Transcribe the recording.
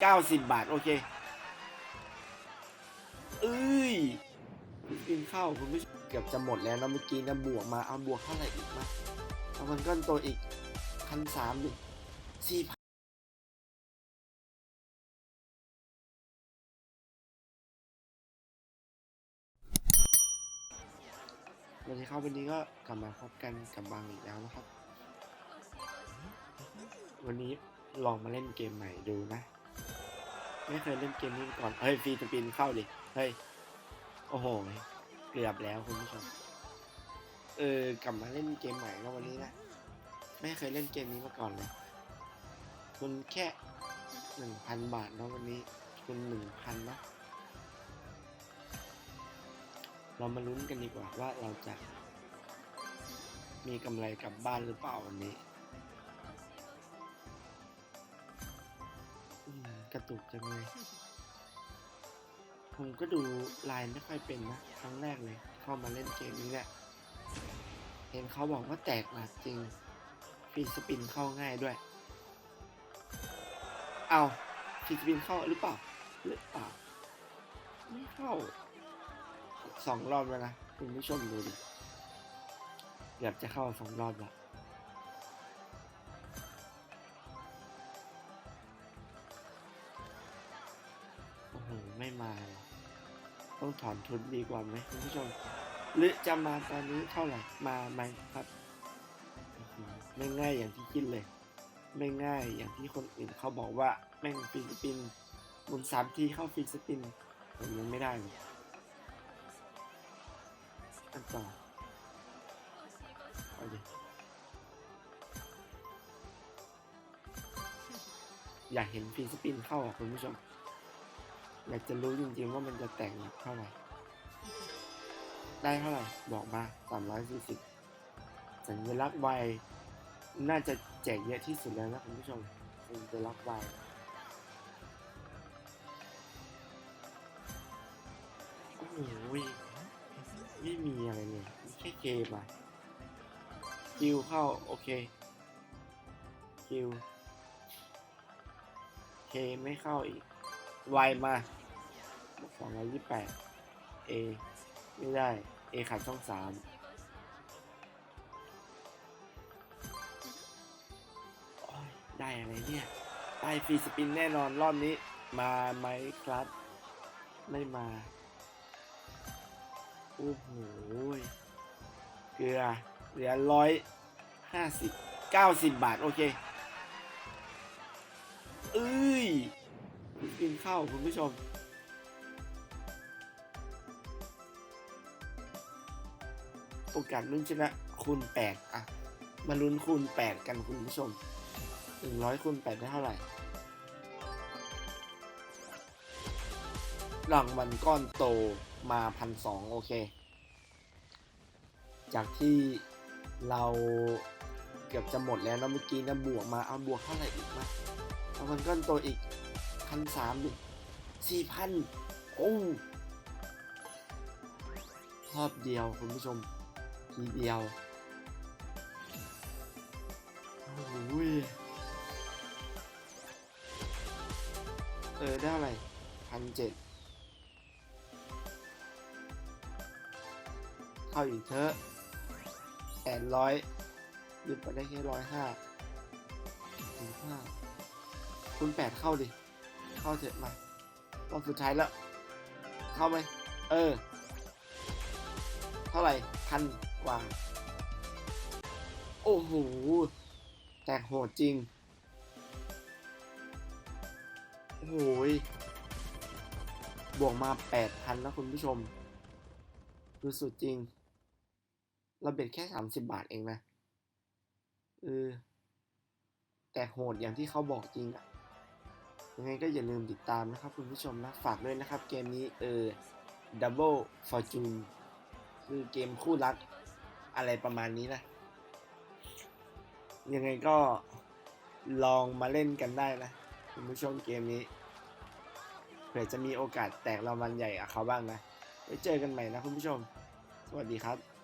เก้าสิบบาท โอเคเอ้ยกินข้าวคุณผู้ชมเกือบจะหมดแล้วนะเมื่อกี้นะบวกมาเอาบวกเท่าไหร่อีกมาเอามันก้อนโตอีกพันสามดิสี่พันวัสดีครับวันนี้ก็กลับมาพบกันกับบางอีกแล้วนะครับ วันนี้ลองมาเล่นเกมใหม่ดูนะ ไม่เคยเล่นเกมนี้มาก่อน เฮ้ยฟรีสปินเข้าดิ เฮ้ย โอ้โห เกือบแล้วคุณผู้ชม เออกลับมาเล่นเกมใหม่แล้ววันนี้นะไม่เคยเล่นเกมนี้มาก่อนเลย คุณแค่หนึ่งพันบาทแล้ววันนี้ คุณหนึ่งพันนะ เรามาลุ้นกันดีกว่าว่าเราจะ มีกำไรกลับบ้านหรือเปล่าวันนี้ ตุกจังเลย ผมก็ดูไลน์ไม่ค่อยเป็นนะ ครั้งแรกเลย เข้ามาเล่นเกมนี้แหละ เห็นเขาบอกว่าแตกหนักจริงฟรีสปินเข้าง่ายด้วย เอาฟรีสปินเข้าหรือเปล่า หรือเปล่า ไม่เข้าสองรอบแล้วนะ คุณผู้ชมดูดิเกือบจะเข้าสองรอบแล้ว ไม่มาว่ะต้องถอนทุนดีกว่าไหมคุณผู้ชม หรือจะมาตอนนี้เท่าไหร่มาไหมครับ ไม่ง่ายอย่างที่คิดเลย ไม่ง่ายอย่างที่คนอื่นเขาบอกว่าแม่งฟิลิปปินส์หมุนสามทีเข้าฟิลิปปินส์ผมยังไม่ได้เลยอันต่อเอาดิอยากเห็นฟิลิปปินส์เข้าอะคุณผู้ชม อยากจะรู้จริงๆว่ามันจะแต่งเท่าไหร่ ได้เท่าไหร่ บอกมาสามร้อยสี่สิบสัญลักษณ์ไวน่าจะแจกเยอะที่สุดแล้วนะคุณผู้ชมสัญลักษณ์ไวโอ้โหไม่มีอะไรเลยมีแค่เกมอะคิวเข้า โอเคคิวเคไม่เข้าอีก ไวมา สองร้อยยี่แปด A ไม่ได้ A ขาดช่องสามได้อะไรเนี่ยได้ฟรีสปินแน่นอนรอบนี้ มาไหมครับ ไม่มา โอ้โหเกลือเหลือร้อยห้าสิบเก้าสิบบาท โอเคเอ้ยกินข้าวคุณผู้ชม โอกาสลุ้นชนะคูณแปดอะมาลุ้นคูณแปดกันคุณผู้ชมหนึ่งร้อยคูณแปดได้เท่าไหร่รางวัลก้อนโตมาพันสองโอเค จากที่เราเกือบจะหมดแล้วนะเมื่อกี้นะบวกมาเอาบวกเท่าไหร่อีกมาเอามันก้อนโตอีกพันสามดิสี่พันโอ้รอบเดียวคุณผู้ชม ทีเดียวโอ้ยเออ ได้เท่าไหร่พันเจ็ดเข้าอีกเถอะแปดร้อยหยุดไปได้แค่ร้อยห้าถึงห้าคุณแปดเข้าดิ เข้าเถอะมารอบสุดท้ายแล้ว เข้าไหม เออ เท่าไหร่พัน ว่าโอ้โห แตกโหดจริง โอ้โหยบวกมาแปดพันแล้วคุณผู้ชม ดูสุดจริง เราเบ็ดแค่สามสิบบาทเองนะเออแต่โหดอย่างที่เขาบอกจริงอะยังไงก็อย่าลืมติดตามนะครับคุณผู้ชมนะ ฝากด้วยนะครับเกมนี้เออ Double Fortune คือเกมคู่รัก อะไรประมาณนี้นะยังไงก็ลองมาเล่นกันได้นะคุณผู้ชมเกมนี้เผื่อจะมีโอกาสแตกรางวัลใหญ่กับเขาบ้างนะไว้เจอกันใหม่นะคุณผู้ชม สวัสดีครับ